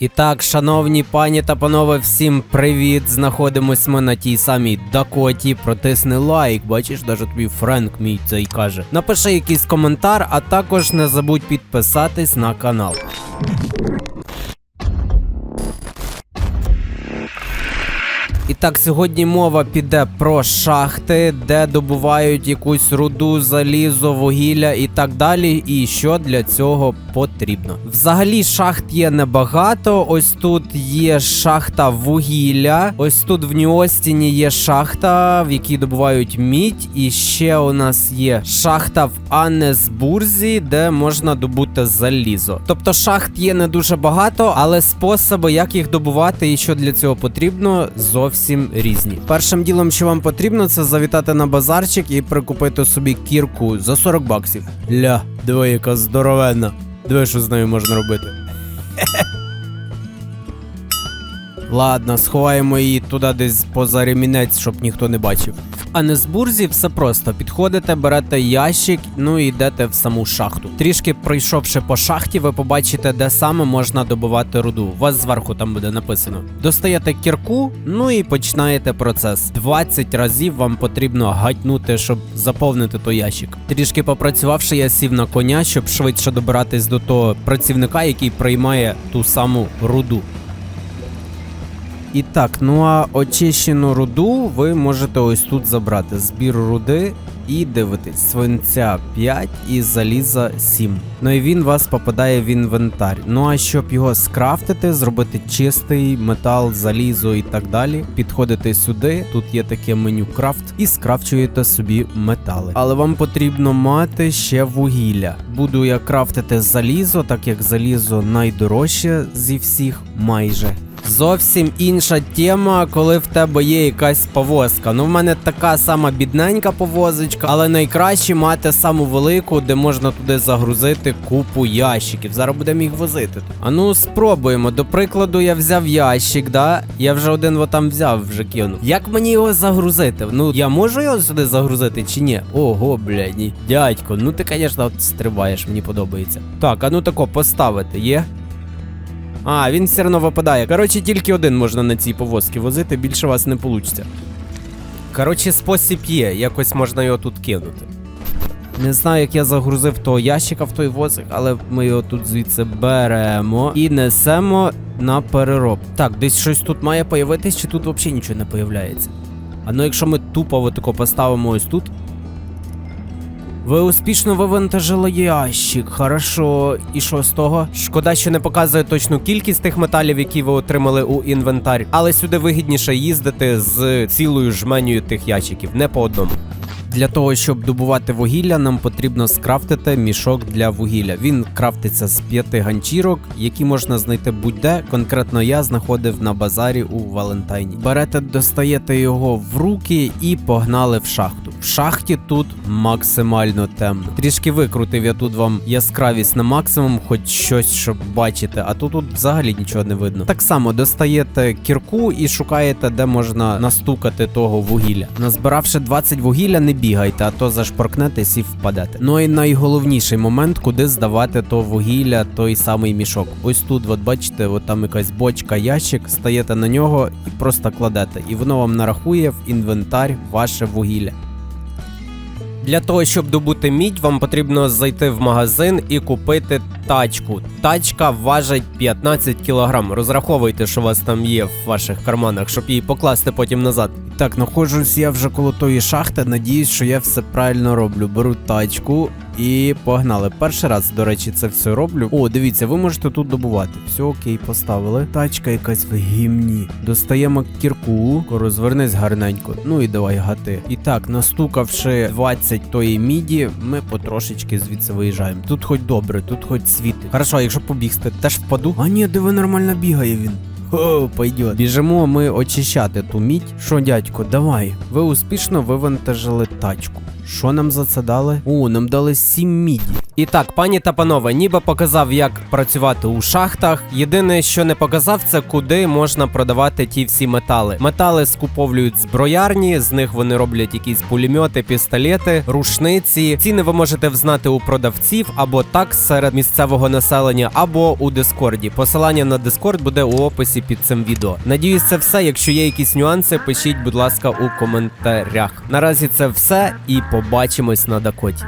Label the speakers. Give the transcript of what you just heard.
Speaker 1: І так, шановні пані та панове, всім привіт! Знаходимось ми на тій самій Дакоті. Протисни лайк, бачиш, даже тобі Френк мій цей каже. Напиши якийсь коментар, а також не забудь підписатись на канал. І так, сьогодні мова піде про шахти, де добувають якусь руду, залізо, вугілля і так далі. І що для цього потрібно. Взагалі шахт є небагато. Ось тут є шахта вугілля. Ось тут в Ньюостіні є шахта, в якій добувають мідь. І ще у нас є шахта в Аннесбурзі, де можна добути залізо. Тобто шахт є не дуже багато, але способи, як їх добувати і що для цього потрібно, зовсім різні. Першим ділом, що вам потрібно, це завітати на базарчик і прикупити собі кірку за 40 баксів. Ля, диви, яка здоровенна. Диви, що з нею можна робити. Ладно, сховаємо її туди десь поза ремінець, щоб ніхто не бачив. В Анесбурзі все просто. Підходите, берете ящик, ну і йдете в саму шахту. Трішки пройшовши по шахті, ви побачите, де саме можна добувати руду. У вас зверху там буде написано. Достаєте кірку, ну і починаєте процес. 20 разів вам потрібно гатнути, щоб заповнити той ящик. Трішки попрацювавши, я сів на коня, щоб швидше добиратись до того працівника, який приймає ту саму руду. І так, ну а очищену руду ви можете ось тут забрати. Збір руди і дивитись. Свинця 5 і заліза 7. Ну і він вас попадає в інвентар. Ну а щоб його скрафтити, зробити чистий метал, залізо і так далі. Підходите сюди, тут є таке меню крафт, і скрафчуєте собі метали. Але вам потрібно мати ще вугілля. Буду я крафтити залізо, так як залізо найдорожче зі всіх майже. Зовсім інша тема, коли в тебе є якась повозка. Ну, в мене така сама бідненька повозочка, але найкраще мати саму велику, де можна туди загрузити купу ящиків. Зараз будемо їх возити. А ну спробуємо. До прикладу, я взяв ящик, да? Я вже один от там взяв, вже кинув. Як мені його загрузити? Ну я можу його сюди загрузити чи ні? Ого, блядь, ні. дядько, ну ти, звісно, стрибаєш, мені подобається. Так, а ну тако поставити, є? А, він все одно випадає. Коротше, тільки один можна на цій повозці возити, більше вас не вийде. Коротше, спосіб є, якось можна його тут кинути. Не знаю, як я загрузив того ящика в той возик, але ми його тут звідси беремо і несемо на перероб. Так, десь щось тут має появитись, чи тут взагалі нічого не появляється. А ну якщо ми тупо отако поставимо ось тут. Ви успішно вивантажили ящик, хорошо. І що з того? Шкода, що не показує точну кількість тих металів, які ви отримали у інвентар, але сюди вигідніше їздити з цілою жменею тих ящиків, не по одному. Для того, щоб добувати вугілля, нам потрібно скрафтити мішок для вугілля. Він крафтиться з п'яти ганчірок, які можна знайти будь-де. Конкретно я знаходив на базарі у Валентайні. Берете, достаєте його в руки і погнали в шахту. В шахті тут максимально темно. Трішки викрутив я тут вам яскравість на максимум, хоч щось, щоб бачити, а тут, тут взагалі нічого не видно. Так само достаєте кірку і шукаєте, де можна настукати того вугілля. Назбиравши 20 вугілля, не бігайте, а то зашпоркнетесь і впадете. Ну і найголовніший момент, куди здавати то вугілля, той самий мішок. Ось тут, от бачите, от там якась бочка, ящик, стаєте на нього і просто кладете. І воно вам нарахує в інвентар ваше вугілля. Для того, щоб добути мідь, вам потрібно зайти в магазин і купити тачку. Тачка важить 15 кг. Розраховуйте, що у вас там є в ваших карманах, щоб її покласти потім назад. Так, знаходжусь я вже коло тої шахти. Надіюсь, що я все правильно роблю. Беру тачку і погнали. Перший раз, до речі, це все роблю. О, дивіться, ви можете тут добувати. Все окей, поставили. Тачка якась в гімні. Достаємо кірку, розвернись гарненько. Ну і давай гати. І так, настукавши 20 тої міді, ми потрошечки звідси виїжджаємо. Тут хоч добре, тут хоч світи. Хорошо, якщо побігсти, теж впаду. А ні, диви нормально бігає він. О, пойдет. Біжимо ми очищати ту мідь. Що, дядько, давай. Ви успішно вивантажили тачку. Що нам за це дали? О, нам дали 7 міді. І так, пані та панове, ніби показав, як працювати у шахтах. Єдине, що не показав, це куди можна продавати ті всі метали. Метали скуповлюють зброярні, з них вони роблять якісь пулемети, пістолети, рушниці. Ціни ви можете взнати у продавців або так серед місцевого населення, або у Дискорді. Посилання на Дискорд буде у описі під цим відео. Надіюсь, це все. Якщо є якісь нюанси, пишіть, будь ласка, у коментарях. Наразі це все, і побачимось на Дакоті.